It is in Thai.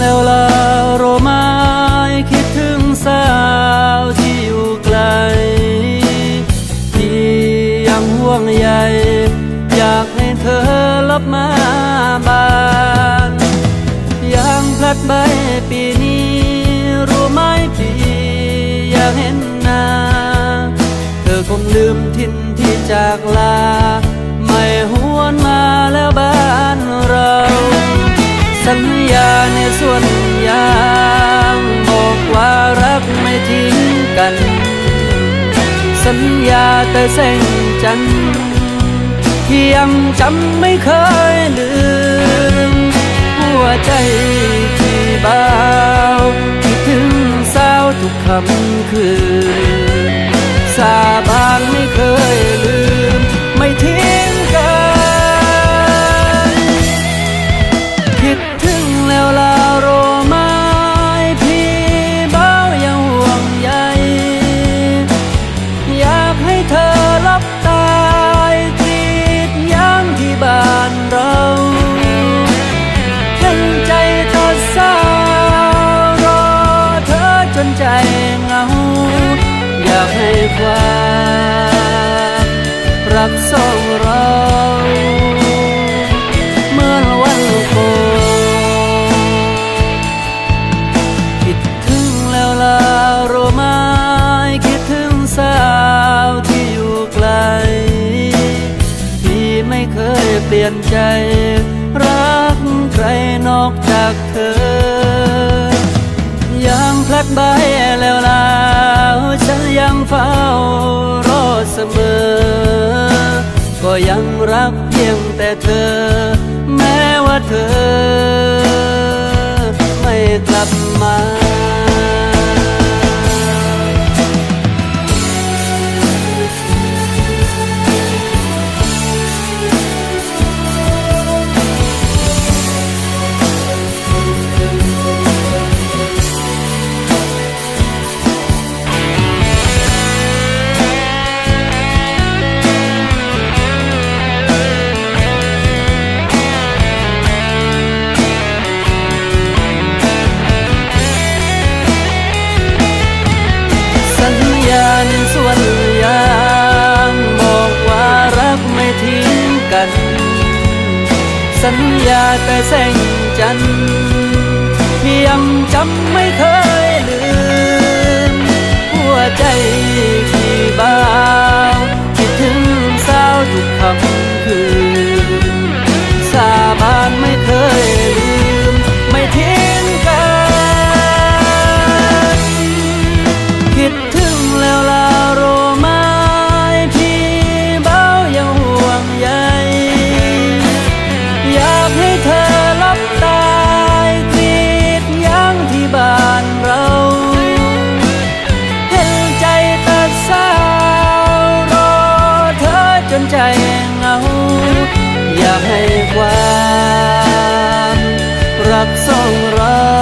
แล้วลาโรไมายคิดถึงสาวที่อยู่ไกล ที่ยังห่วงใยอยากให้เธอรับมาบ้านยางพลัดใบปีนี้รู้ไหมพี่อยากเห็นหน้า เธอคงลืมทิ้นที่จากลา ไม่หวนมา กัน สัญญาแต่แสงจันทร์ที่ยังจำไม่เคยลืม ความรักสองเราเหมื่อนวันก่อนคิดถึงแล้วลาโรไม้คิดถึงสาวที่อยู่ไกล ที่ไม่เคยเปลี่ยนใจ รักใครนอกจากเธอ ยังพลัดใบแล้วลาฉันยังเฝ้า ยงแต่เธอ แม้ว่าเธอ ไม่กลับมา กัน สัญญาแต่แสงจันทร์ที่ยังจำไม่เคยลืม หัวใจที่บ้าวคิดถึงสาวทุกคำคืน สาบานไม่เคยลืม ไม่ทิ้งกัน คิดถึงแล้วลา ใจเหงา อยากให้ความ รักสองเรา